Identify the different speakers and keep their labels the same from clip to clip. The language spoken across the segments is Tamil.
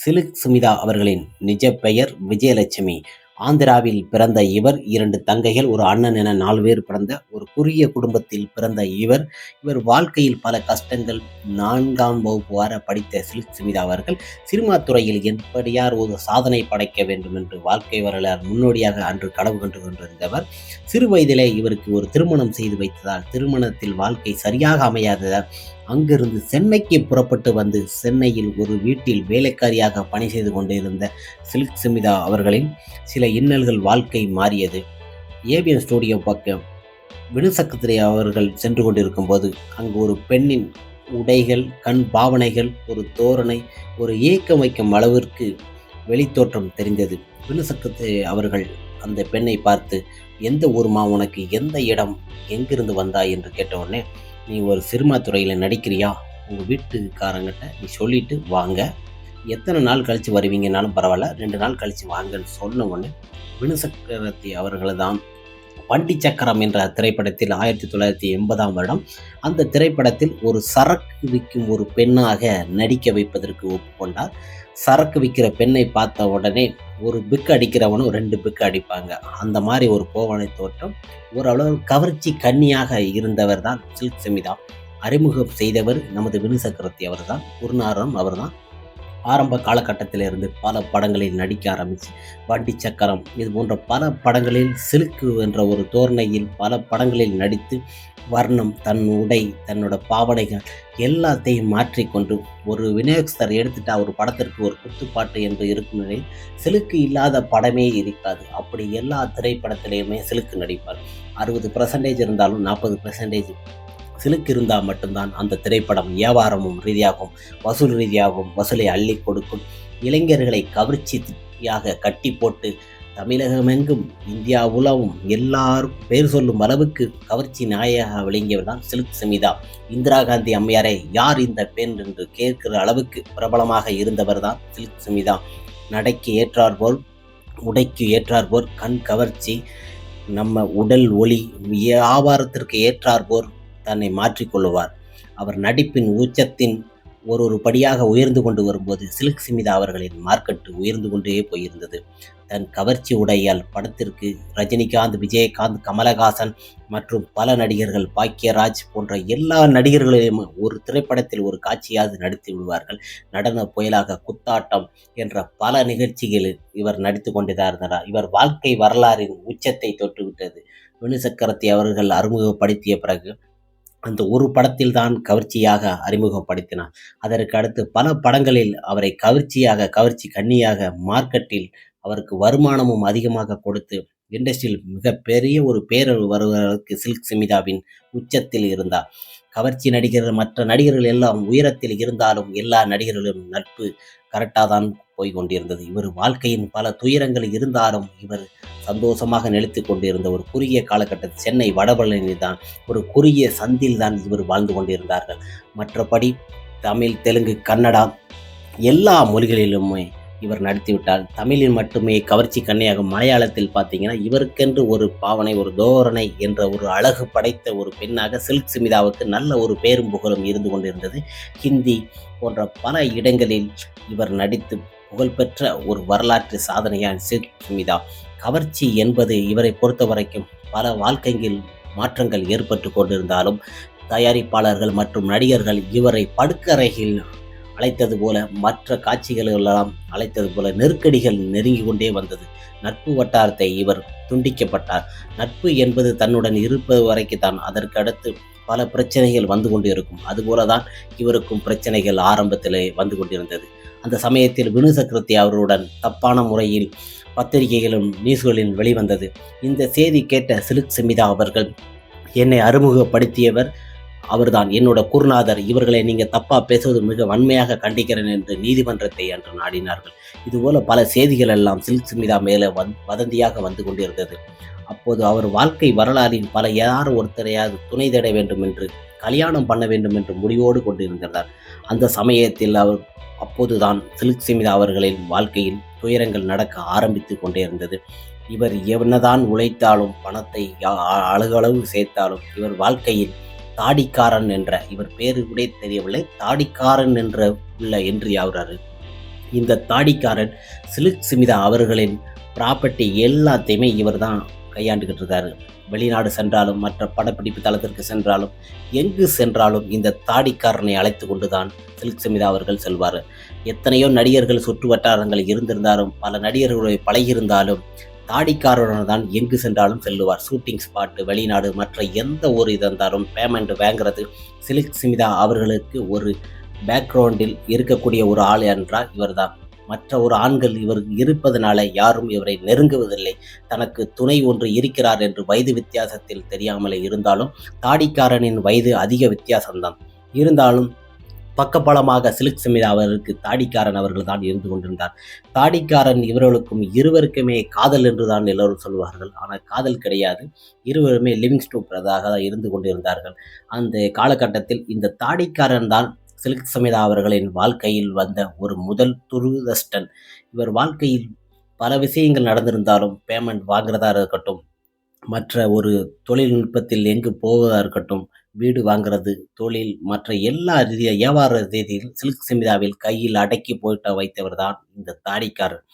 Speaker 1: சிலுக் சுமிதா அவர்களின் நிஜ பெயர் விஜயலட்சுமி. ஆந்திராவில் பிறந்த இவர் இரண்டு தங்கைகள் ஒரு அண்ணன் என நாலு பேர் பிறந்த ஒரு குறுகிய குடும்பத்தில் பிறந்த இவர். இவர் வாழ்க்கையில் பல கஷ்டங்கள் நான்காம் வகுப்பு வர படித்த சிலுக் சுமிதா அவர்கள் சினிமா துறையில் எப்படியார் ஒரு சாதனை படைக்க வேண்டும் என்று வாழ்க்கை வரலாறு முன்னோடியாக அன்று கனவு கண்டு கொண்டிருந்தவர். சிறு வயதிலே இவருக்கு ஒரு திருமணம் செய்து வைத்ததால் திருமணத்தில் வாழ்க்கை சரியாக அமையாத அங்கிருந்து சென்னைக்கு புறப்பட்டு வந்து சென்னையில் ஒரு வீட்டில் வேலைக்காரியாக பணி செய்து கொண்டிருந்த சில்க் சுமிதா அவர்களின் சில இன்னல்கள் வாழ்க்கை மாறியது. ஏபிஎன் ஸ்டூடியோ பக்கம் வினுசக்கத்திரை அவர்கள் சென்று கொண்டிருக்கும் போது அங்கு ஒரு பெண்ணின் உடைகள் கண் பாவனைகள் ஒரு தோரணை ஒரு ஏக்கம் வைக்கும் அளவிற்கு வெளித்தோற்றம் தெரிந்தது. வினுசக்கத்திரை அவர்கள் அந்த பெண்ணை பார்த்து எந்த ஊருமா உனக்கு? எந்த இடம்? எங்கிருந்து வந்தாய்? என்று கேட்டவுடனே நீ ஒரு சினிமா துறையில் நடிக்கிறியா? உங்கள் வீட்டுக்காரங்கிட்ட நீ சொல்லிட்டு வாங்க. எத்தனை நாள் கழித்து வருவீங்கனாலும் பரவாயில்ல. ரெண்டு நாள் கழித்து வாங்கன்னு சொன்ன உடனே வினுசக்கரத்தி அவர்களை தான் வண்டி சக்கரம் என்ற திரைப்படத்தில் ஆயிரத்தி தொள்ளாயிரத்தி எண்பதாம் வருடம். அந்த திரைப்படத்தில் ஒரு சரக்கு விற்கும் ஒரு பெண்ணாக நடிக்க வைப்பதற்கு ஒப்புக்கொண்டார். சரக்கு விற்கிற பெண்ணை பார்த்த உடனே ஒரு பிக்கு அடிக்கிறவனும் ரெண்டு பிக்கு அடிப்பாங்க. அந்த மாதிரி ஒரு கோவனை தோற்றம். ஓரளவு கவர்ச்சி கன்னியாக இருந்தவர் தான் சில்க் செமிதா. அறிமுகம் செய்தவர் நமது வினு சக்கரவர்த்தி அவர் தான் குருநாரம் அவர் தான் ஆரம்ப காலகட்டத்திலிருந்து பல படங்களில் நடிக்க ஆரம்பித்து வண்டி சக்கரம் இது போன்ற பல படங்களில் சிலுக்கு என்ற ஒரு தோரணையில் பல படங்களில் நடித்து வர்ணம் தன் உடை தன்னோட பாவனைகள் எல்லாத்தையும் மாற்றிக்கொண்டு ஒரு விநாயக் எடுத்துட்டா ஒரு படத்திற்கு ஒரு குத்துப்பாட்டு என்று இருக்கும் நிலையில் சிலுக்கு இல்லாத படமே இருக்காது. அப்படி எல்லா திரைப்படத்திலையுமே சிலுக்கு நடிப்பார். அறுபது பர்சன்டேஜ் இருந்தாலும் நாற்பது பர்சன்டேஜ் சிலுக்கு இருந்தால் மட்டும்தான் அந்த திரைப்படம் வியாபாரமும் ரீதியாகவும் வசூல் ரீதியாகவும் வசூலை அள்ளி கொடுக்கும். இளைஞர்களை கவர்ச்சியாக கட்டி போட்டு தமிழகமெங்கும் இந்தியா உலவும் எல்லாரும் பேர் சொல்லும் அளவுக்கு கவர்ச்சி நாயக விளங்கியவர் தான் சிலுக் சமிதா. இந்திரா காந்தி அம்மையாரை யார் இந்த பெண் என்று கேட்கிற அளவுக்கு பிரபலமாக இருந்தவர் தான் சிலுக் சமிதா. நடைக்கு ஏற்றார்போல் உடைக்கு ஏற்றார்போர் கண் கவர்ச்சி நம்ம உடல் ஒளி வியாபாரத்திற்கு ஏற்றார்போர் தன்னை மாற்றிக்கொள்ளுவார் அவர் நடிப்பின் உச்சத்தின் ஒரு ஒரு படியாக உயர்ந்து கொண்டு வரும்போது சில்க் சிமிதா அவர்களின் மார்க்கெட்டு உயர்ந்து கொண்டே போயிருந்தது. தன் கவர்ச்சி உடையால் படத்திற்கு ரஜினிகாந்த் விஜயகாந்த் கமலஹாசன் மற்றும் பல நடிகர்கள் பாக்கியராஜ் போன்ற எல்லா நடிகர்களையும் ஒரு திரைப்படத்தில் ஒரு காட்சியாவது நடித்து விடுவார்கள். நடன புயலாக குத்தாட்டம் என்ற பல நிகழ்ச்சிகளில் இவர் நடித்து கொண்டுதான் இருந்தார் இவர் வாழ்க்கை வரலாறின் உச்சத்தை தொட்டுவிட்டது. வினு சக்கரத்தை அவர்கள் அறிமுகப்படுத்திய பிறகு அந்த ஒரு படத்தில் தான் கவர்ச்சியாக அறிமுகப்படுத்தினார் அதற்கு அடுத்து பல படங்களில் அவரை கவர்ச்சியாக கவர்ச்சி கன்னியாக மார்க்கெட்டில் அவருக்கு வருமானமும் அதிகமாக கொடுத்து இண்டஸ்ட்ரியில் மிகப்பெரிய ஒரு பேர் வருவதற்கு சில்க் சிமிதாவின் உச்சத்தில் இருந்தார். கவர்ச்சி நடிகர்கள் மற்ற நடிகர்கள் எல்லாம் உயரத்தில் இருந்தாலும் எல்லா நடிகர்களும் நட்பு கரெக்டாக தான் போய் கொண்டிருந்தது. இவர் வாழ்க்கையின் பல துயரங்கள் இருந்தாலும் இவர் சந்தோஷமாக நிலைத்து கொண்டிருந்த ஒரு குறுகிய காலகட்டத்தில் சென்னை வடபழனி தான் ஒரு குறுகிய சந்தில் தான் இவர் வாழ்ந்து கொண்டிருந்தார்கள். மற்றபடி தமிழ் தெலுங்கு கன்னடா எல்லா மொழிகளிலுமே இவர் நடித்துவிட்டால் தமிழில் மட்டுமே கவர்ச்சி கண்ணையாகும் மலையாளத்தில் பார்த்தீங்கன்னா இவருக்கென்று ஒரு பாவனை ஒரு தோரணை என்ற ஒரு அழகு படைத்த ஒரு பெண்ணாக சில்க் சுமிதாவுக்கு நல்ல ஒரு பேரும் புகழும் இருந்து கொண்டிருந்தது. ஹிந்தி போன்ற பல இடங்களில் இவர் நடித்து புகழ்பெற்ற ஒரு வரலாற்று சாதனையான சில்க் சுமிதா. கவர்ச்சி என்பது இவரை பொறுத்த வரைக்கும் பல வாழ்க்கையில் மாற்றங்கள் ஏற்பட்டு கொண்டிருந்தாலும் தயாரிப்பாளர்கள் மற்றும் நடிகர்கள் இவரை படுக்கறையில் அழைத்தது போல மற்ற காட்சிகளெல்லாம் அழைத்தது போல நெருக்கடிகள் நெருங்கி கொண்டே வந்தது. நட்பு வட்டாரத்தை இவர் துண்டிக்கப்பட்டார். நட்பு என்பது தன்னுடன் இருப்பது வரைக்குத்தான் அதற்கு அடுத்து பல பிரச்சனைகள் வந்து கொண்டு இருக்கும் அதுபோல தான் இவருக்கும் பிரச்சனைகள் ஆரம்பத்தில் வந்து கொண்டிருந்தது. அந்த சமயத்தில் வினு சக்கரவர்த்தி அவருடன் தப்பான முறையில் பத்திரிகைகளும் நியூஸ்களில் வெளிவந்தது. இந்த செய்தி கேட்ட சிலுக் சமிதா அவர்கள் என்னை அறிமுகப்படுத்தியவர் அவர்தான். என்னோட குருநாதர் இவர்களை நீங்கள் தப்பாக பேசுவது மிக வன்மையாக கண்டிக்கிறேன் என்று நீதிமன்றத்தை அன்று நாடினார்கள். இதுபோல பல செய்திகள் எல்லாம் சில்க் சுமிதா மேலே வந் வதந்தியாக வந்து கொண்டிருந்தது. அப்போது அவர் வாழ்க்கை வரலாறில் பல யார் ஒருத்தரையாவது துணை தேட வேண்டும் என்று கல்யாணம் பண்ண வேண்டும் என்று முடிவோடு கொண்டிருந்தார் அந்த சமயத்தில் அவர் அப்போதுதான் சில்க் சிமிதா அவர்களின் வாழ்க்கையில் துயரங்கள் நடக்க ஆரம்பித்து கொண்டே இருந்தது இவர் என்னதான் உழைத்தாலும் பணத்தை அழகளவு சேர்த்தாலும் இவர் வாழ்க்கையில் தாடிக்காரன் என்ற இவர் பேரு கூட தெரியவில்லை தாடிக்காரன் என்ற உள்ள என்று யாவுறாரு இந்த தாடிக்காரன் சிலுக் சிமிதா அவர்களின் ப்ராப்பர்ட்டி எல்லாத்தையுமே இவர் தான் கையாண்டுக்கிட்டு இருக்காரு. வெளிநாடு சென்றாலும் மற்ற படப்பிடிப்பு தளத்திற்கு சென்றாலும் எங்கு சென்றாலும் இந்த தாடிக்காரனை அழைத்து கொண்டு தான் சில்க் சுமிதா அவர்கள் செல்வார். எத்தனையோ நடிகர்கள் சுற்று வட்டாரங்கள் இருந்திருந்தாலும் பல நடிகர்களுடைய பழகியிருந்தாலும் தாடிக்காரருடன் தான் எங்கு சென்றாலும் செல்லுவார். ஷூட்டிங் ஸ்பாட்டு வெளிநாடு மற்ற எந்த ஒரு இதந்தாலும் பேமெண்ட் வாங்குறது. சிலிக் சிமிதா அவர்களுக்கு ஒரு பேக்ரவுண்டில் இருக்கக்கூடிய ஒரு ஆள் என்றால் இவர்தான். மற்ற ஒரு ஆண்கள் இவர் இருப்பதனால யாரும் இவரை நெருங்குவதில்லை. தனக்கு துணை ஒன்று இருக்கிறார் என்று வயது வித்தியாசத்தில் தெரியாமலே இருந்தாலும் தாடிக்காரனின் வயது அதிக வித்தியாசம்தான். இருந்தாலும் பக்கபலமாக சிலுக் சமிதா அவருக்கு தாடிக்காரன் அவர்கள் தான் இருந்து கொண்டிருந்தார். தாடிக்காரன் இவர்களுக்கும் இருவருக்குமே காதல் என்றுதான் எல்லோரும் சொல்வார்கள் ஆனால் காதல் கிடையாது. இருவருமே லிவிங் ஸ்டூப்ரதாக தான் இருந்து கொண்டிருந்தார்கள். அந்த காலகட்டத்தில் இந்த தாடிக்காரன் தான் சிலுக் சமிதா அவர்களின் வாழ்க்கையில் வந்த ஒரு முதல் துருதஷ்டன் இவர் வாழ்க்கையில் பல விஷயங்கள் நடந்திருந்தாலும் பேமெண்ட் வாங்குறதா இருக்கட்டும் மற்ற ஒரு தொழில்நுட்பத்தில் எங்கு போவதாக இருக்கட்டும் வீடு வாங்குறது தொழில் மற்ற எல்லா ரீதிய வியாபார ரீதியில் சில்க் சிமிதாவில் கையில் அடக்கி போயிட்ட வைத்தவர் தான் இந்த தாடிக்காரர்.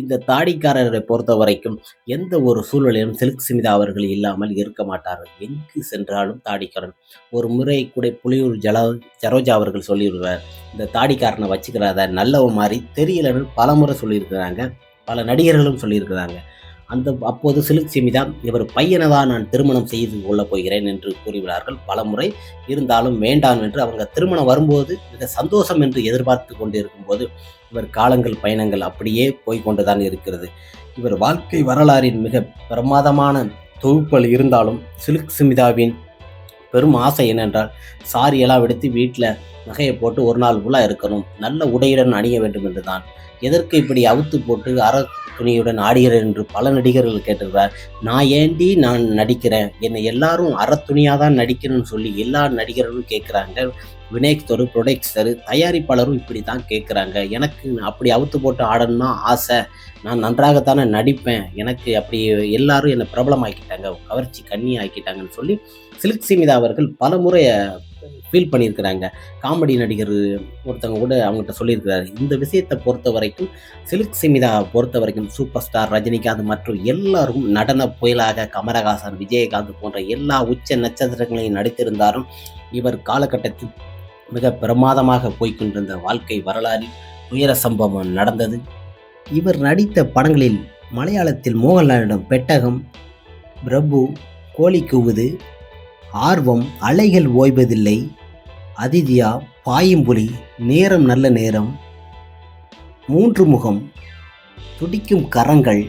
Speaker 1: இந்த தாடிக்காரரை பொறுத்த வரைக்கும் எந்த ஒரு சூழ்நிலையிலும் சில்க் சிமிதா அவர்கள் இல்லாமல் இருக்க மாட்டார்கள். எங்கு சென்றாலும் தாடிக்காரன். ஒரு முறை கூட புலியூர் ஜல ஜரோஜா அவர்கள் சொல்லியிருக்கிறார் இந்த தாடிக்காரனை வச்சுக்கிறத நல்லவ மாதிரி தெரியலன்னு பல முறை சொல்லியிருக்கிறாங்க பல நடிகர்களும் சொல்லியிருக்கிறாங்க. அந்த அப்போது சிலுக் சிமிதா இவர் பையனை தான் நான் திருமணம் செய்து கொள்ளப் போகிறேன் என்று கூறிவிடார்கள். பல முறை இருந்தாலும் வேண்டாம் என்று அவங்க திருமணம் வரும்போது மிக சந்தோஷம் என்று எதிர்பார்த்து கொண்டு இருக்கும்போது இவர் காலங்கள் பயணங்கள் அப்படியே போய்கொண்டுதான் இருக்கிறது. இவர் வாழ்க்கை வரலாறின் மிக பிரமாதமான தொகுப்புகள் இருந்தாலும் சிலுக் சிமிதாவின் பெரும் ஆசை என்னென்றால் சாரியெல்லாம் எடுத்து வீட்டில் நகையை போட்டு ஒரு நாள் ஃபுல்லாக இருக்கணும். நல்ல உடையுடன் அணிய வேண்டும் என்று தான் எதற்கு இப்படி அவுத்து போட்டு அற துணியுடன் ஆடுகிறேன் என்று பல நடிகர்கள் கேட்டிருக்கிறார். நான் ஏண்டி நான் நடிக்கிறேன்? என்னை எல்லாரும் அறத்துணியாக தான் நடிக்கணும்னு சொல்லி எல்லா நடிகர்களும் கேட்குறாங்க. வினேக்தரு ஒரு தயாரிப்பாளரும் இப்படி தான் கேட்குறாங்க. எனக்கு அப்படி அவுத்து போட்டு ஆடணும்னா ஆசை. நான் நன்றாகத்தானே நடிப்பேன். எனக்கு அப்படி எல்லாரும் என்னை பிரபலமாக்கிட்டாங்க. கவர்ச்சி கண்ணி ஆக்கிட்டாங்கன்னு சொல்லி சில்க் சிமிதா அவர்கள் பல முறை ஃபீல் பண்ணியிருக்கிறாங்க. காமெடி நடிகர் ஒருத்தவங்க கூட அவங்ககிட்ட சொல்லியிருக்கிறாரு. இந்த விஷயத்தை பொறுத்த வரைக்கும் சிலுக் சிமிதா பொறுத்த வரைக்கும் சூப்பர் ஸ்டார் ரஜினிகாந்த் மற்றும் எல்லாரும் நடன புயலாக கமலஹாசன் விஜயகாந்த் போன்ற எல்லா உச்ச நட்சத்திரங்களையும் நடித்திருந்தாலும் இவர் காலகட்டத்தில் மிக பிரமாதமாக போய்கொண்டிருந்த வாழ்க்கை வரலாறில் துயர சம்பவம் நடந்தது. இவர் நடித்த படங்களில் மலையாளத்தில் மோகன்லாலிடம் பெட்டகம் பிரபு கோழி கூவுது ஆர்வம் அலைகள் ஓய்வதில்லை. அதிதியா பாயும்புலி நேரம் நல்ல நேரம். மூன்று முகம் துடிக்கும் கரங்கள்.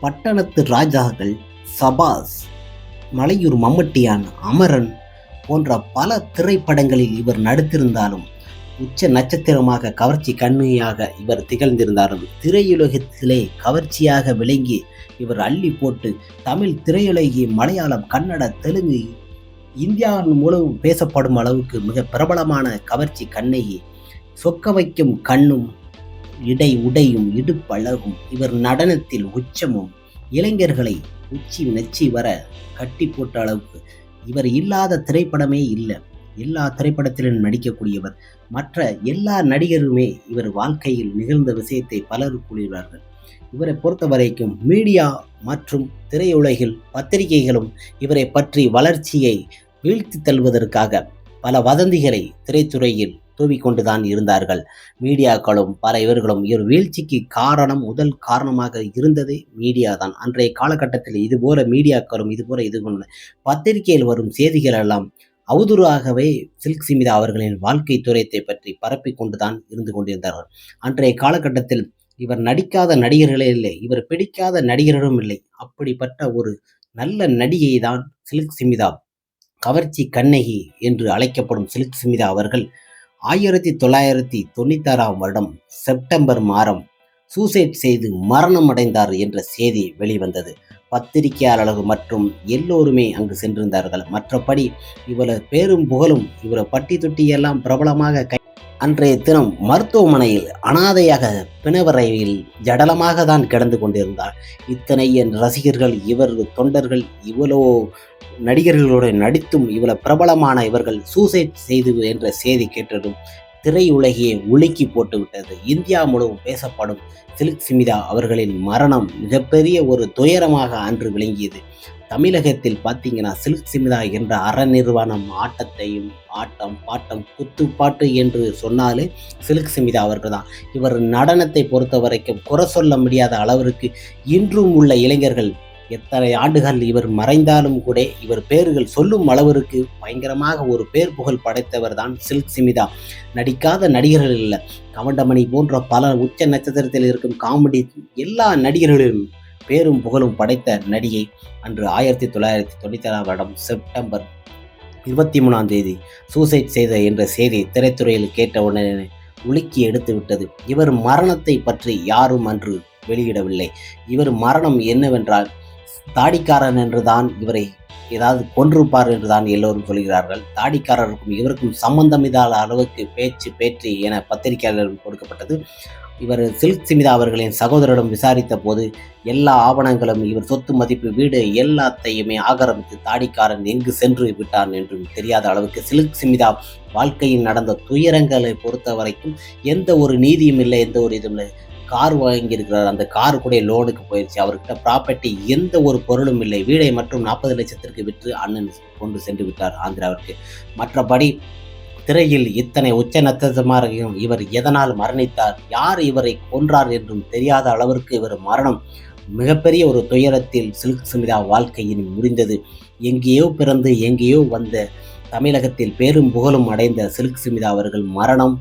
Speaker 1: பட்டணத்து ராஜாக்கள் சபாஸ் மலையூர் மம்மட்டியான் அமரன் போன்ற பல திரைப்படங்களில் இவர் நடித்திருந்தாலும் உச்ச நட்சத்திரமாக கவர்ச்சி கண்ணியாக இவர் திகழ்ந்திருந்தாலும் திரையுலகத்திலே கவர்ச்சியாக விளங்கி இவர் அள்ளி போட்டு தமிழ் திரையுலகி மலையாளம் கன்னட தெலுங்கு இந்தியாவின் மூலம் பேசப்படும் அளவுக்கு மிக பிரபலமான கவர்ச்சி கண்ணகி சொக்க வைக்கும் கண்ணும் இடை உடையும் இடுப்பழகும் இவர் நடனத்தில் உச்சமும் இளைஞர்களை உச்சி நெச்சி வர கட்டி போட்ட அளவுக்கு இவர் இல்லாத திரைப்படமே இல்லை. எல்லா திரைப்படத்திலும் நடிக்கக்கூடியவர். மற்ற எல்லா நடிகருமே இவர் வாழ்க்கையில் நிகழ்ந்த விஷயத்தை பலர் கூறுகிறார்கள் இவரை பொறுத்த வரைக்கும் மீடியா மற்றும் திரையுலகில் பத்திரிகைகளும் இவரை பற்றி வளர்ச்சியை வீழ்த்தி தள்ளுவதற்காக பல வதந்திகளை திரைத்துறையில் தூவிக்கொண்டுதான் இருந்தார்கள். மீடியாக்களும் பல இவர்களும் இவர் வீழ்ச்சிக்கு காரணம் முதல் காரணமாக இருந்ததே மீடியா தான். அன்றைய காலகட்டத்தில் இதுபோல மீடியாக்களும் இதுபோல இது பத்திரிகையில் வரும் செய்திகள் எல்லாம் அவதூறாகவே சில்க் சிமிதா அவர்களின் வாழ்க்கை துறையத்தை பற்றி பரப்பி கொண்டுதான் இருந்து கொண்டிருந்தார்கள். அன்றைய காலகட்டத்தில் இவர் நடிக்காத நடிகர்களே இல்லை இவர் பிடிக்காத நடிகர்களும் இல்லை. அப்படிப்பட்ட ஒரு நல்ல நடிகை தான் சில்க் சிமிதா கவர்ச்சி கண்ணகி என்று அழைக்கப்படும் சில்க் சிமிதா அவர்கள் ஆயிரத்தி தொள்ளாயிரத்தி தொண்ணூத்தாறாம் வருடம் செப்டம்பர் மாதம் சூசைட் செய்து மரணம் அடைந்தார் என்ற செய்தி வெளிவந்தது. பத்திரிகையாளர்கள் மற்றும் எல்லோருமே அங்கு சென்றிருந்தார்கள். மற்றபடி இவரது பேரும் புகழும் இவரை பட்டி தொட்டி எல்லாம் பிரபலமாக கை அன்றைய தினம் மருத்துவமனையில் அனாதையாக பிணவரையில் ஜடலமாக தான் கிடந்து கொண்டிருந்தார் இத்தனை என் ரசிகர்கள் இவர் தொண்டர்கள் இவ்வளோ நடிகர்களோடு நடித்தும் இவ்வளவு பிரபலமான இவர்கள் சூசைட் செய்து என்ற செய்தி கேட்டதும் திரையுலகையே உலுக்கி போட்டுவிட்டது. இந்தியா முழுவதும் பேசப்படும் சில்க் சிமிதா அவர்களின் மரணம் மிகப்பெரிய ஒரு துயரமாக அன்று விளங்கியது. தமிழகத்தில் பார்த்தீங்கன்னா சில்க் சிமிதா என்ற அறநிறுவனம் ஆட்டத்தையும் ஆட்டம் பாட்டம் குத்துப்பாட்டு என்று சொன்னாலே சில்க் சிமிதா அவர்கள் தான் இவர் நடனத்தை பொறுத்த வரைக்கும் குறை சொல்ல முடியாத அளவிற்கு இன்றும் உள்ள இளைஞர்கள் எத்தனை ஆண்டுகள் இவர் மறைந்தாலும் கூட இவர் பேர்கள் சொல்லும் அளவிற்கு பயங்கரமாக ஒரு பேர் புகழ் படைத்தவர் தான் சில்க் சிமிதா. நடிக்காத நடிகர்கள் இல்லை. கமண்டமணி போன்ற பல உச்ச நட்சத்திரத்தில் இருக்கும் காமெடி எல்லா நடிகர்களிலும் பேரும் புகழும் படைத்த நடிகை அன்று ஆயிரத்தி தொள்ளாயிரத்தி தொண்ணூற்றி வருடம் செப்டம்பர் இருபத்தி மூணாம் தேதி சூசைட் செய்த என்ற செய்தி திரைத்துறையில் கேட்ட உடனே உலுக்கி எடுத்து விட்டது. இவர் மரணத்தை பற்றி யாரும் அன்று வெளியிடவில்லை. இவர் மரணம் என்னவென்றால் தாடிக்காரன் என்றுதான் இவரை ஏதாவது கொன்றிருப்பார் என்றுதான் எல்லோரும் சொல்கிறார்கள். தாடிக்காரருக்கும் இவருக்கும் சம்பந்தம் இல்லாத அளவுக்கு பேச்சு பேச்சு என பத்திரிகையாளர்கள் கொடுக்கப்பட்டது. இவர் சில்க் சிமிதா அவர்களின் சகோதரரிடம் விசாரித்த போது எல்லா ஆவணங்களும் இவர் சொத்து மதிப்பு வீடு எல்லாத்தையுமே ஆக்கிரமித்து தாடிக்காரன் எங்கு சென்று விட்டான் என்றும் தெரியாத அளவுக்கு சில்க் சிமிதா வாழ்க்கையில் நடந்த துயரங்களை பொறுத்த வரைக்கும் எந்த ஒரு நீதியும் இல்லை எந்த ஒரு இதுவும் இல்லை. கார் வாங்கியிருக்கிறார். அந்த கார் கூட லோனுக்கு போயிடுச்சு அவர்கிட்ட ப்ராப்பர்ட்டி எந்த ஒரு பொருளும் இல்லை. வீடை மற்றும் நாற்பது லட்சத்திற்கு விற்று அண்ணன் கொண்டு சென்று விட்டார் ஆந்திராவிற்கு. மற்றபடி திரையில் இத்தனை உச்ச நட்சத்திரமாக இவர் எதனால் மரணித்தார்? யார் இவரை கொன்றார் என்றும் தெரியாத அளவிற்கு இவர் மரணம் மிகப்பெரிய ஒரு துயரத்தில் சில்க் சுமிதா வாழ்க்கையின் முடிந்தது. எங்கேயோ பிறந்து எங்கேயோ வந்த தமிழகத்தில் பேரும் புகழும் அடைந்த சில்க் சுமிதா அவர்கள் மரணம்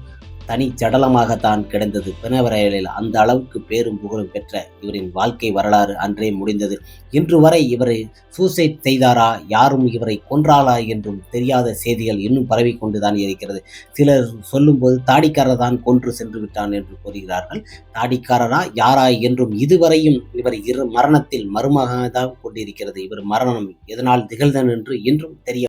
Speaker 1: தனி சடலமாகத்தான் கிடந்தது. பிணவரையலில் அந்த அளவுக்கு பேரும் புகழும் பெற்ற இவரின் வாழ்க்கை வரலாறு அன்றே முடிந்தது. இன்று வரை இவரை சூசைட் செய்தாரா? யாரும் இவரை கொன்றாளா என்றும் தெரியாத செய்திகள் இன்னும் பரவி கொண்டுதான் இருக்கிறது. சிலர் சொல்லும்போது தாடிக்காரர் தான் கொன்று சென்று விட்டான் என்று கூறுகிறார்கள். தாடிக்காரரா? யாரா? என்றும் இதுவரையும் இவர் இரு மரணத்தில் மருமகதான் கொண்டிருக்கிறது. இவர் மரணம் எதனால் திகழ்ந்தன் என்று இன்றும் தெரிய